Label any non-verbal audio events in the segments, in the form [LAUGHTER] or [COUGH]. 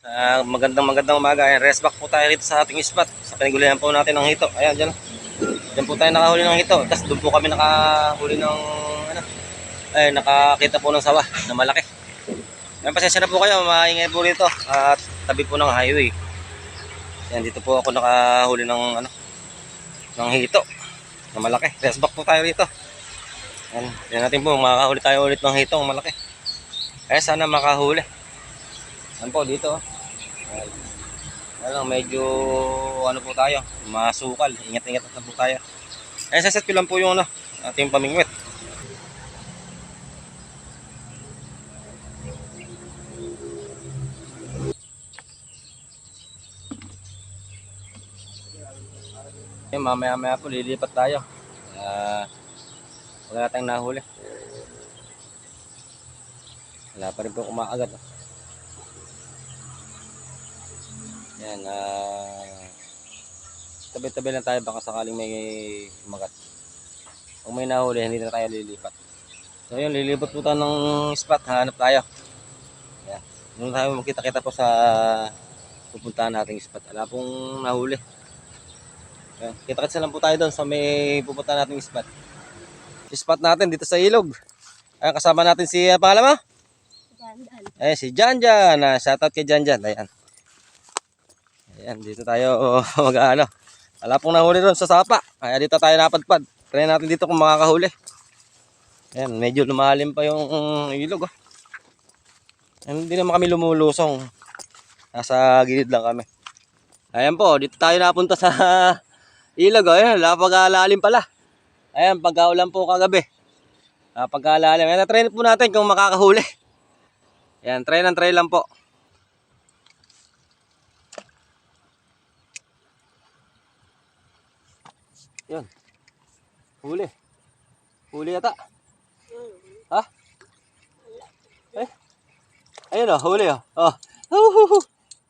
Ah, magandang magandang umaga. Ayan, rest back po tayo rito sa ating spot. Sa pinigulihan po natin ng hito. Ayan, dyan. Dyan po tayo nakahuli ng hito. Tapos doon po kami nakahuli ng, ano, ay, nakakita po ng sawa na malaki. Ayan, pasensya na po kayo. Maingay po rito. At tabi po ng highway. Ayan, dito po ako nakahuli ng, ano, ng hito na malaki. Rest back po tayo rito. Ayan, yan natin po. Makakahuli tayo ulit ng hitong malaki. Kaya sana makahuli. Yan po dito. Ayan. Medyo ano po tayo, masukal. Ingat-ingat na po tayo. Ayan, saset ko lang po yung ano, ating pamingwit. Ayan, mamaya-maya po lilipat tayo. Ah, wala tayong nahuli. Wala pa rin po kumakagat. Yan, ah tabi-tabi lang tayo baka sakaling may umagat. Kung may nahuli, hindi na tayo lilipat. So yun, lilipat po tayo ng spot, hanap tayo. Yan. Doon tayo makita-kita po sa pupuntahan nating spot. Wala pong nahuli. Yan. Kita-kita lang po tayo doon sa may pupuntahan nating spot. Spot natin dito sa ilog. Ayan, kasama natin si, uh, pangalan mo? Dandan. Ayan, si Janjan. Uh, shoutout kay Janjan. Ayan. Ayan, dito tayo [LAUGHS] mag ano. Wala pong nahuli ron sa sapa. Kaya dito tayo napadpad. Try natin dito kung makakahuli. Ayan, medyo lumalim pa yung ilog. Oh. Ayan, Hindi naman kami lumulusong. Nasa gilid lang kami. Ayan po, dito tayo napunta sa [LAUGHS] ilog. Oh. Ayan, napag-alalim pala. Ayan, pagkaulan po kagabi. Napag-alalim. Ayan, try po natin kung makakahuli. Ayan, try ng try lang po. Yan. Huli. Huli yata. Ha? Eh? Ayun oh, huli oh. Oh. Huhuhu.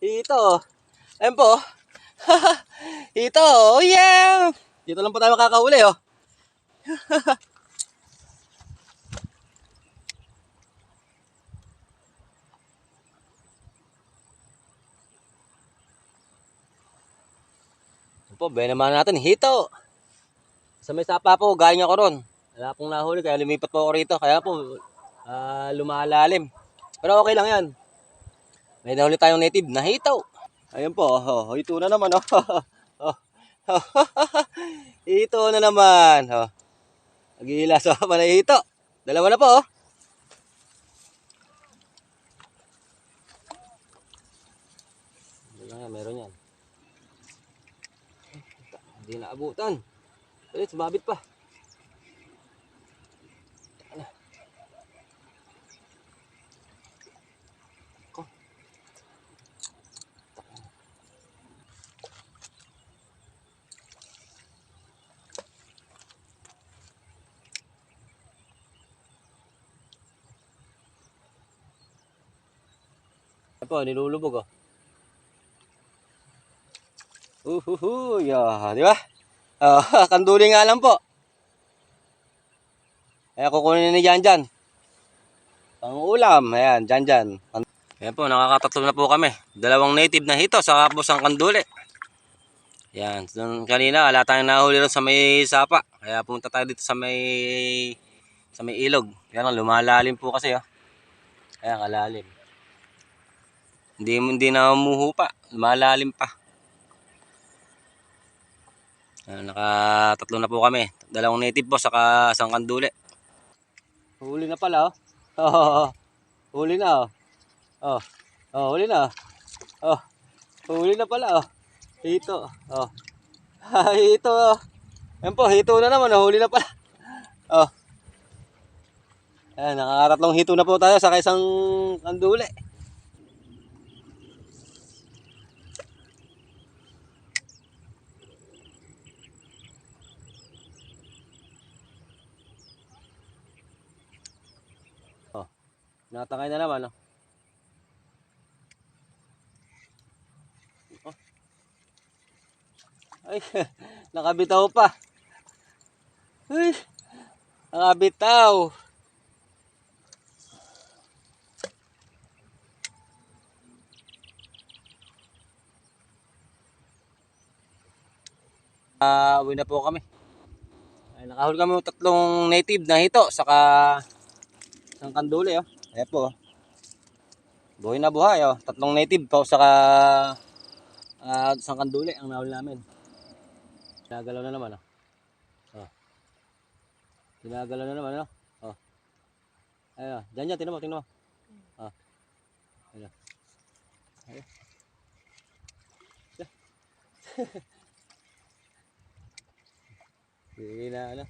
Ito oh. Ayun po oh. [LAUGHS] Ito oh. Yeah! Dito lang po tayo makakahuli oh. [LAUGHS] Po, bayan naman natin. Hito! Sa may sapa po, galing ako ron. Wala pong nahuli, kaya lumipat po ako rito. Kaya po, ah, lumalalim. Pero okay lang yan. May nahuli tayong native na hito. Ayun po, oh, hito na naman. Oh. [LAUGHS] oh. [LAUGHS] hito na naman. Oh. Nagihila [LAUGHS] sa pa na hito. Dalawa na po. Oh. Ayan, meron yan. Hindi naabutan. Ulit, sumabit pa. Ko. Ano po, nilulubog oh. Uhuhu, yeah, di ba? Ah, [LAUGHS] kanduli nga lang po. Kaya kukunin ni Jan Jan. Pang ulam, ayan, Jan Jan. Ayan po, nakakatatlo na po kami. Dalawang native na hito, saka po isang kanduli. Ayan, dun kanina, wala tayong nahuli rin sa may sapa. Kaya pumunta tayo dito sa may sa may ilog. Yan ang lumalalim po kasi, oh. Ayan, kalalim. Hindi, hindi na umuho pa, lumalalim pa. Nakatatlo na po kami. Dalawang native po, saka isang kanduli. Huli na pala, oh. Oh, huli na, oh. Oh, oh huli na. Oh, huli na pala, oh. Hito, oh. [LAUGHS] hito, oh. Yan po, hito na naman, oh. Huli na pala. [LAUGHS] Oh. Ayan, nakakatatlong hito na po tayo, saka isang kanduli. Natangay na naman. Oh. oh. Ay, [LAUGHS] nakabitaw pa. Ay, nakabitaw. Uh, uwi na po kami. Ay, nakahuli kami tatlong native na hito, saka isang kanduli, oh. Ayan po. Buhay na buhay, oh. Tatlong native po, saka ah, isang kanduli ang nahuli namin. Ginagalaw na naman, oh. oh. Ginagalaw na naman, oh. oh. Ayun, oh. Diyan, diyan, tingnan mo, tingnan mo. Oh. Ayun, oh. Hindi [LAUGHS] na ano.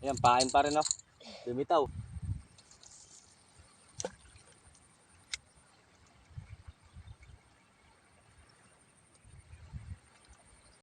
Ayan, pain pa rin oh. Lumitaw.